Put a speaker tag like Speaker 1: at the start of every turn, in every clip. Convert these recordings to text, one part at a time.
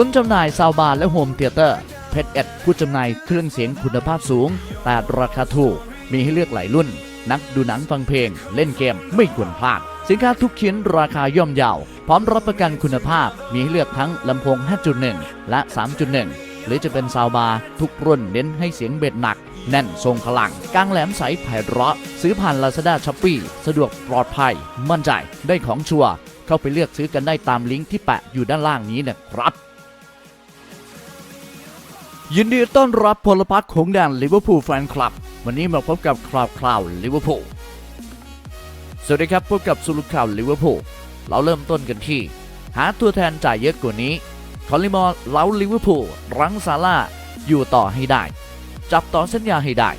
Speaker 1: ศูนย์จำหน่ายซาวบาร์และโฮมเทเตอร์เพชรเอ็ดผู้จำหน่ายเครื่องเสียงคุณภาพสูง แต่ราคาถูก มีให้เลือกหลายรุ่น นักดูหนังฟังเพลง เล่นเกมไม่ควรพลาด สินค้าทุกชิ้นราคาย่อมเยาพร้อมรับประกันคุณภาพ มีให้เลือกทั้งลำโพง 5.1 และ 3.1 หรือจะเป็นซาวบาร์ทุกรุ่นเน้นให้เสียงเบ็ดหนัก แน่นทรงพลังกลางแหลมใสไพเราะซื้อผ่าน Lazada s h o p e e สะดวกปลอดภัย มั่นใจได้ของชัวร์เข้าไปเลือกซื้อกันได้ตามลิงก์ที่แปะอยู่ด้านล่างนี้นะครับ ยินดีต้อนรับพลพรรคของแดนลิเวอร์พูลแฟนคลับ วันนี้มาพบกับคราวคราวลิเวอร์พูลสวัสดีครับพบกับสุลุข่าวลิเวอร์พูลเราเริ่มต้นกันที่ หาตัวแทนจ่ายเยอะกว่านี้คอลิมอร์เล้าลิเวอร์พูลรั้งซาร่าอยู่ต่อให้ได้ จับต่อสัญญาให้ได้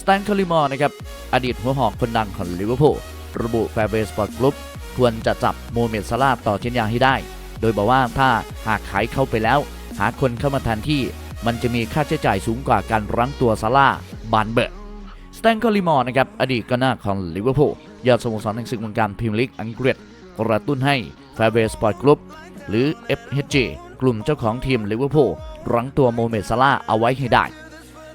Speaker 1: สแตนคอลลิมอร์นะครับอดีตหัวหอกคนดังของลิเวอร์พูลระบุแฟร์เบสปอร์ตกรุ๊ปควรจะจับโมเมดซาร่าต่อสัญญาให้ได้ โดยบอกว่าถ้าหากขายเข้าไปแล้ว หาคนเข้ามาแทนที่ มันจะมีค่าใช้จ่ายสูงกว่าการรั้งตัวซาร่าบานเบิร์สแตนคอลลิมอร์นะครับอดีตกองหน้าของลิเวอร์พูลยอดสโมสรแห่งศึกวงการพรีเมียร์ลีกอังกฤษกระตุ้นให้แฟร์เบสปอร์ตกรุ๊ปหรือ FHG กลุ่มเจ้าของทีมลิเวอร์พูลรั้งตัวโมเมซาร่าเอาไว้ให้ได้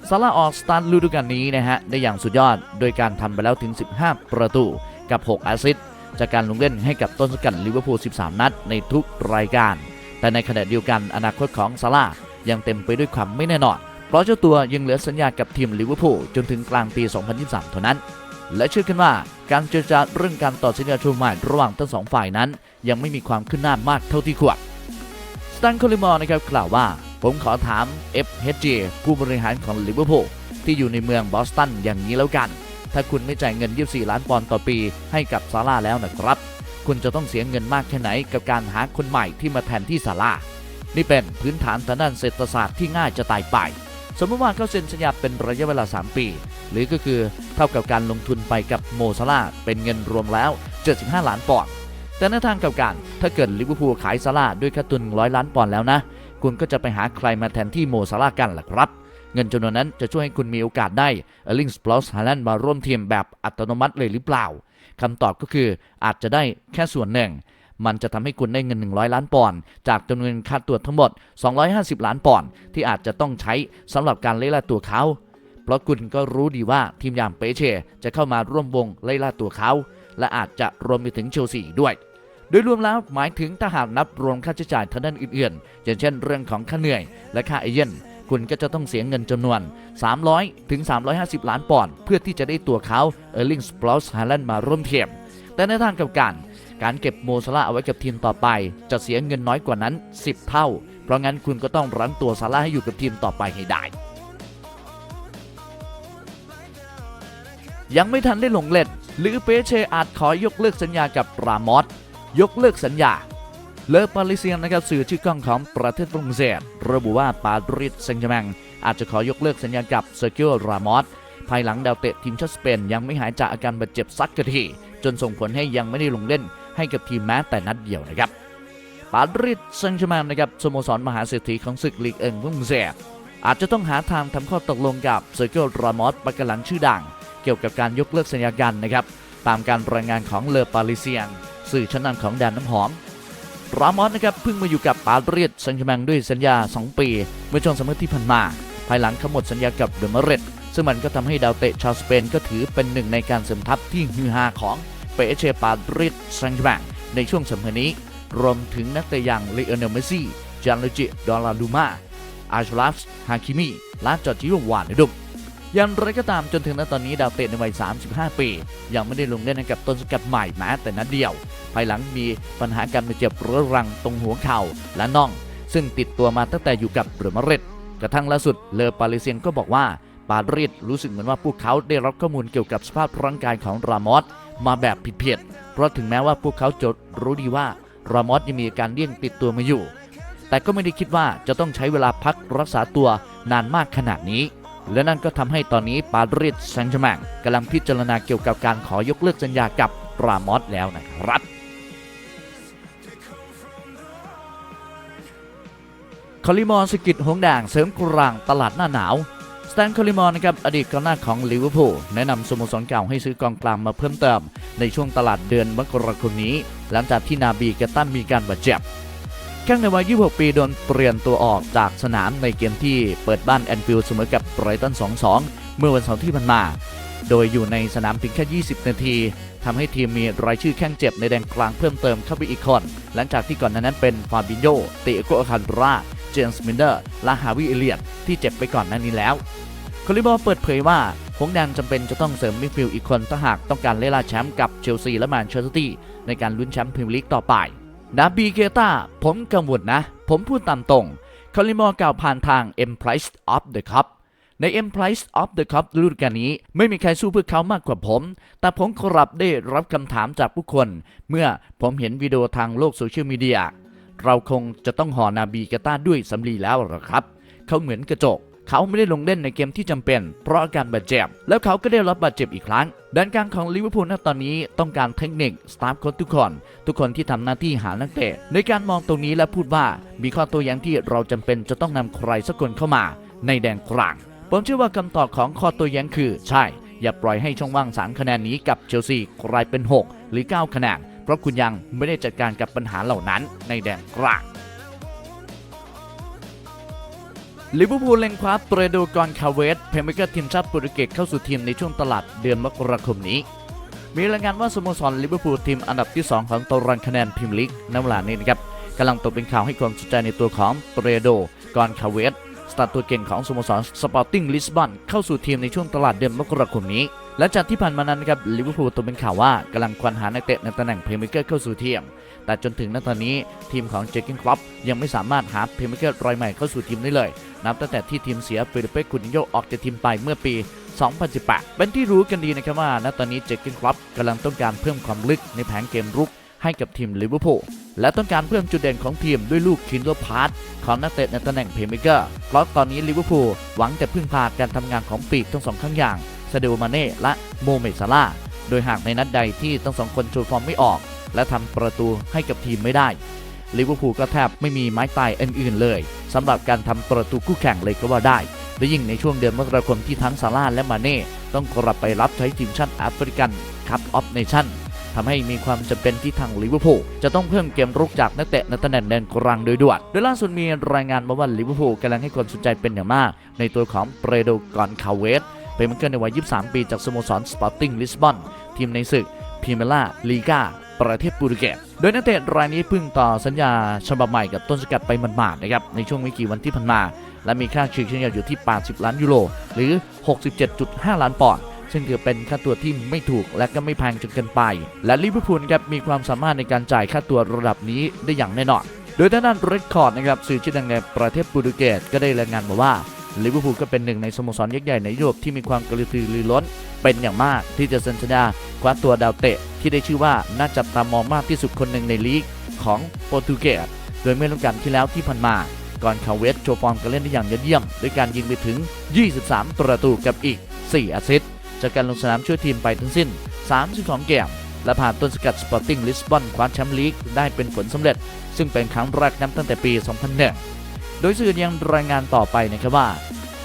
Speaker 1: ซาร่าออกสตาร์ทฤดูกาลนี้นะฮะได้อย่างสุดยอด โดยการทำไปแล้วถึง 15 ประตูกับ 6 แอสซิสต์จากการลงเล่นให้กับต้นสังกัดลิเวอร์พูล 13 นัดในทุกรายการ แต่ในขณะเดียวกันอนาคตของซาร่ายังเต็มไปด้วยความไม่แน่นอน เพราะเจ้าตัวยังเหลือสัญญากับทีมลิเวอร์พูลจนถึงกลางปี 2023 เท่านั้น และเชื่อกันว่าการเจรจาเรื่องการต่อสัญญาชูใหม่ระหว่างทั้งสองฝ่ายนั้น ยังไม่มีความขึ้นหน้ามากเท่าที่ควรสตันโคลิมอร์นะครับกล่าวว่า ผมขอถาม FHG ผู้บริหารของลิเวอร์พูลที่อยู่ในเมืองบอสตันอย่างนี้แล้วกัน ถ้าคุณไม่จ่ายเงิน 24 ล้านปอนด์ต่อปีให้กับซาร่าแล้วนะครับ คุณจะต้องเสียเงินมากแค่ไหนกับการหาคนใหม่ที่มาแทนที่ซาร่านี่เป็นพื้นฐานทางด้านเศรษฐศาสตร์ที่ง่ายจะตายไป สมมติว่าเขาเซ็นสัญญาเป็นระยะเวลา 3 ปี หรือก็คือเท่ากับการลงทุนไปกับโมซาร่าเป็นเงินรวมแล้ว 75 ล้านปอนด์แต่ในทางกลับกันถ้าเกิดลิเวอร์พูลขายซาร่าด้วยค่าทุนร้อยล้านปอนด์แล้วนะ คุณก็จะไปหาใครมาแทนที่โมซาร่ากันล่ะครับ เงินจำนวนนั้นจะช่วยให้คุณมีโอกาสได้เอลิงสปลอสฮาแลนด์มาร่วมทีมแบบอัตโนมัติเลยหรือเปล่า คำตอบก็คืออาจจะได้แค่ส่วนหนึ่ง มันจะทำให้คุณได้เงิน 100 ล้านปอนด์จากจำนวนค่าตัวทั้งหมด 250 ล้านปอนด์ที่อาจจะต้องใช้สำหรับการไล่ล่าตัวเขา เพราะคุณก็รู้ดีว่าทีมอย่างเปเช่จะเข้ามาร่วมวงไล่ล่าตัวเขา และอาจจะรวมไปถึงเชลซีด้วยโดยรวมแล้วหมายถึงถ้าหากนับรวมค่าใช้จ่ายทางด้านอื่นๆอย่างเช่นเรื่องของค่าเหนื่อยและค่าเอเย่น คุณก็จะต้องเสียเงินจำนวน 300 ถึง 350 ล้านปอนด์เพื่อที่จะได้ตัวเขาเออร์ลิงสปลอสฮาแลนด์มาร่วมทีมแต่ในทางกลับกันการเก็บโมซาร่าเอาไว้กับทีมต่อไป จะเสียเงินน้อยกว่านั้น 10 เท่า เพราะงั้นคุณก็ต้องรั้งตัวซาร่าให้อยู่กับทีมต่อไปให้ได้ยังไม่ทันได้ลงเล่นหรือเปเชอาจขอยกเลิกสัญญากับรามอสยกเลิกสัญญา เลอปาริเซียนนะครับสื่อชื่อกล้องของประเทศฝรั่งเศสระบุว่าปารีสแซงต์แชร์แมงอาจจะขอยกเลิกสัญญากับเซอร์เกียรามอสภายหลังดาวเตะทีมชาติสเปนยังไม่หายจากอาการบาดเจ็บสักกะทีจนส่งผลให้ยังไม่ได้ลงเล่นให้กับทีมแม้แต่นัดเดียวนะครับปารีสแซงต์แชร์แมงนะครับสโมสรมหาเศรษฐีของศึกลีกเอิงฝรั่งเศสอาจจะต้องหาทางทำข้อตกลงกับเซอร์เกียรามอสปากหลังชื่อดัง เกี่ยวกับการยกเลิกสัญญากันนะครับตามการรายงานของเลอปาริเซียงสื่อชั้นนำของแดนน้ำหอม รามอสนะครับเพิ่งมาอยู่กับปารีสแซงต์แชร์แมงด้วยสัญญา 2 ปี เมื่อช่วงซัมเมอร์ที่ผ่านมา ภายหลังเขาหมดสัญญากับเดอะมาเรตซึ่งมันก็ทำให้ดาวเตะชาวสเปนก็ถือเป็นหนึ่งในการเสริมทัพที่ฮือฮาของเปเชปารีสแซงต์แชร์แมงในช่วงซัมเมอร์นี้ รวมถึงนักเตะอย่างเลโอเนลเมซี่จานโลจิดอลาลูมาอาชลัฟฮาคิมีและจอร์จิโรวานดุม อย่างไรก็ตามจนถึงณตอนนี้ดาวเตะในวัย 35 ปี ยังไม่ได้ลงเล่นให้กับต้นสกัดใหม่แม้แต่นัดเดียว ภายหลังมีปัญหาการเจ็บเรื้อรังตรงหัวเข่าและน่อง ซึ่งติดตัวมาตั้งแต่อยู่กับเรอัลมาดริดกระทั่งล่าสุดเลอปาริเซียนก็บอกว่าปารีสรู้สึกเหมือนว่าพวกเขาได้รับข้อมูลเกี่ยวกับสภาพร่างกายของรามอสมาแบบผิดๆเพราะถึงแม้ว่าพวกเขาจะรู้ดีว่ารามอสยังมีอาการเลี่ยงติดตัวมาอยู่ แต่ก็ไม่ได้คิดว่าจะต้องใช้เวลาพักรักษาตัวนานมากขนาดนี้ และนั่นก็ทำให้ตอนนี้ปารีสแซงต์แชร์แมงกำลังพิจารณาเกี่ยวกับการขอยกเลิกสัญญากับรามอสแล้วนะครับคอลิมอร์สกิดหงแดงเสริมกลางตลาดหน้าหนาวสแตนคอลิมอร์นะครับอดีตกองหน้าของลิเวอร์พูลแนะนำสโมสรเก่าให้ซื้อกองกลางมาเพิ่มเติม ในช่วงตลาดเดือนมกราคมนี้ หลังจากที่นาบีกบตันมีการบาดเจ็บ แข้งในวัย 26 ปีโดนเปลี่ยนตัวออกจากสนามในเกมที่เปิดบ้านแอนฟิลด์เสมอกับไบรตัน 2-2 เมื่อวันเสาร์ที่ผ่านมา โดยอยู่ในสนามเพียงแค่ 20 นาทีทำให้ทีมมีรายชื่อแข้งเจ็บในแดนกลางเพิ่มเติมเข้าไปอีกคน หลังจากที่ก่อนหน้านั้นเป็นฟาบินโยเตโกอาคันราเจมส์มินเดอร์ และฮาวิเอเลียตที่เจ็บไปก่อนหน้านี้แล้วคอลิบอลเปิดเผยว่าหงแดงจำเป็นจะต้องเสริมมิดฟิลด์อีกคนถ้าหากต้องการเล่นล่าแชมป์กับเชลซีและแมนเชสเตอร์ซิตี้ในการลุ้นแชมป์พรีเมียร์ลีกต่อไป นาบีเกต้าผมกังวลนะ ผมพูดตามตรงคอลิมอร์กล่าวผ่านทาง M Price of the Cup ใน M Price of the Cup ฤดูกาลนี้ ไม่มีใครสู้เพื่อเขามากกว่าผม แต่ผมกรับได้รับคำถามจากผู้คน เมื่อผมเห็นวิดีโอทางโลกโซเชียลมีเดียเราคงจะต้องห่อนาบีเกต้าด้วยสำลีแล้วหรอครับ เขาเหมือนกระจก เขาไม่ได้ลงเล่นในเกมที่จำเป็น เพราะอาการบาดเจ็บ แล้วเขาก็ได้รับบาดเจ็บอีกครั้งด้านกลางของลิเวอร์พูลณตอนนี้ต้องการเทคนิคสตาฟโค้ชทุกคน ทุกคนที่ทำหน้าที่หานักเตะในการมองตรงนี้และพูดว่ามีข้อตัวอย่างที่เราจำเป็นจะต้องนำใครสักคนเข้ามา ในแดนกลางผมเชื่อว่าคำตอบของข้อตัวแย้งคือ ใช่ อย่าปล่อยให้ช่องว่างสามคะแนนนี้กับเชลซีกลายเป็น 6 หรือ 9 คะแนนเพราะคุณยังไม่ได้จัดการกับปัญหาเหล่านั้นในแดนกลาง ลิเวอร์พูลเล็งคว้าเปรโดกอนคาเวสเพลเมกเกอร์ทีมชาติโปรตุเกสเข้าสู่ทีมในช่วงตลาดเดือนมกราคมนี้ มีรายงานว่าสโมสรลิเวอร์พูลทีมอันดับที่ 2 ของตารางคะแนนพรีเมียร์ลีกในเวลานี้นะครับกำลังตกเป็นข่าวให้ความสนใจในตัวของเปรโดกอนคาเวสสตาร์ตัวเก่งของสโมสรสปอร์ติ้งลิสบอนเข้าสู่ทีมในช่วงตลาดเดือนมกราคมนี้และจากที่ผ่านมานั้นครับลิเวอร์พูลตกเป็นข่าวว่ากำลังควานหานักเตะในตำแหน่งเพลย์เมกเกอร์เข้าสู่ทีม แต่จนถึงณตอนนี้ทีมของเจคกินคลับยังไม่สามารถหาเพลย์เมกเกอร์รายใหม่เข้าสู่ทีมได้เลย นับตั้งแต่ที่ทีมเสียฟิลิปเป้คุนโยออกจากทีมไปเมื่อปี 2018 เป็นที่รู้กันดีนะครับว่าณตอนนี้เจคกินคลับกำลังต้องการเพิ่มความลึกในแผงเกมรุกให้กับทีมลิเวอร์พูลและต้องการเพิ่มจุดเด่นของทีมด้วยลูกคินโดพาร์ตของนักเตะในตำแหน่งเพลย์เมเกอร์เพราะตอนนี้ลิเวอร์พูลหวังแต่พึ่งพาการทำงานของปีกทั้งสองข้างอย่างซาเดโอมาเน่และโมเมซาลาโดยหากในนัดใดที่ทั้งสองคนโชว์ฟอร์มไม่ออก และทำประตูให้กับทีมไม่ได้ลิเวอร์พูลก็แทบไม่มีไม้ตายอื่นๆเลย สำหรับการทำประตูคู่แข่งเลยก็ว่าได้ และยิ่งในช่วงเดือนมกราคมที่ทั้งซาร่าห์และมาเน่ต้องกลับไปรับใช้ทีมชาติแอฟริกันคัพออฟเนชั่นทำให้มีความจำเป็นที่ทางลิเวอร์พูลจะต้องเพิ่มเกมรุกจากนักเตะในตำแหน่งแดนกลางโดยด่วนโดยล่าสุดมีรายงานมาว่าลิเวอร์พูลกำลังให้ความสนใจเป็นอย่างมาก ในตัวของเปรโดกอนคาเวสเป็นมันเกินในวัย 23 ปีจากสโมสรสปอร์ติ้งลิสบอนทีมในศึกพรีเมียร์ล่าลีกา ประเทศโปรตุเกสโดยนักเตะรายนี้เพิ่งต่อสัญญาฉบับใหม่กับต้นสกัดไปหมาดๆนะครับในช่วงไม่กี่วันที่ผ่านมา และมีค่าเฉลี่ยอยู่ที่ 80 ล้านยูโรหรือ 67.5 ล้านปอนด์ซึ่งถือเป็นค่าตัวที่ไม่ถูกและก็ไม่แพงจนเกินไป และลิเวอร์พูลครับมีความสามารถในการจ่ายค่าตัวระดับนี้ได้อย่างแน่นอน โดยทางด้านเรคคอร์ดนะครับสื่อชื่อดังในประเทศโปรตุเกสก็ได้รายงานมาว่า ลิเวอร์พูลก็เป็นหนึ่งในสโมสรยักษ์ใหญ่ในยุโรปที่มีความกระตือรือร้น เป็นอย่างมากที่จะเซ็นสัญญาคว้าตัวดาวเตะ ที่ได้ชื่อว่าน่าจับตามองมากที่สุดคนหนึ่งในลีกของโปรตุเกสโดยเมื่อฤดูกาลที่แล้วที่ผ่านมาก่อนคาเวสโชว์ฟอร์มการเล่นได้อย่างยอดเยี่ยมด้วยการยิงไปถึง 23 ประตูกับอีก 4 แอสซิสต์จากการลงสนามช่วยทีมไปทั้งสิ้น 32 เกมและผ่านต้นสกัดสปอร์ติ้งลิสบอนคว้าแชมป์ลีกได้เป็นผลสำเร็จ ซึ่งเป็นครั้งแรกนับตั้งแต่ปี 2001 โดยสื่อยังรายงานต่อไปนะครับว่า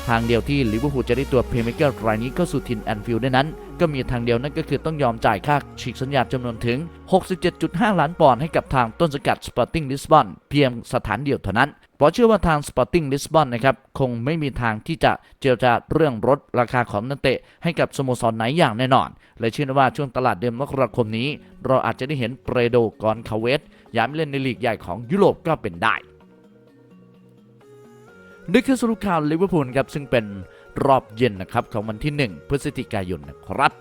Speaker 1: ทางเดียวที่ลิเวอร์พูลจะได้ตัวเพลย์เมกเกอร์รายนี้เข้าสู่ทีมแอนฟิลด์ได้นั้น ก็มีทางเดียวนั่นก็คือต้องยอมจ่ายค่าฉีกสัญญาจำนวนถึง 67.5 ล้านปอนด์ให้กับทางต้นสกัด Sporting Lisbon เพียงสถานเดียวเท่านั้นเพราะเชื่อว่าทาง Sporting Lisbon นนะครับคงไม่มีทางที่จะเจรจาเรื่องลดราคาของนักเตะ ให้กับสโมสรไหนอย่างแน่นอน และเชื่อว่าช่วงตลาดเดือนมกราคมนี้ เราอาจจะได้เห็นเปรโดกอนคาเวสย้ายมเล่นในลีกใหญ่ของยุโรปก็เป็นได้ นี่คือสรุปข่าวลิเวอร์พูลครับซึ่งเป็นรอบเย็นนะครับของวันที่ 1 พฤศจิกายนนะครับ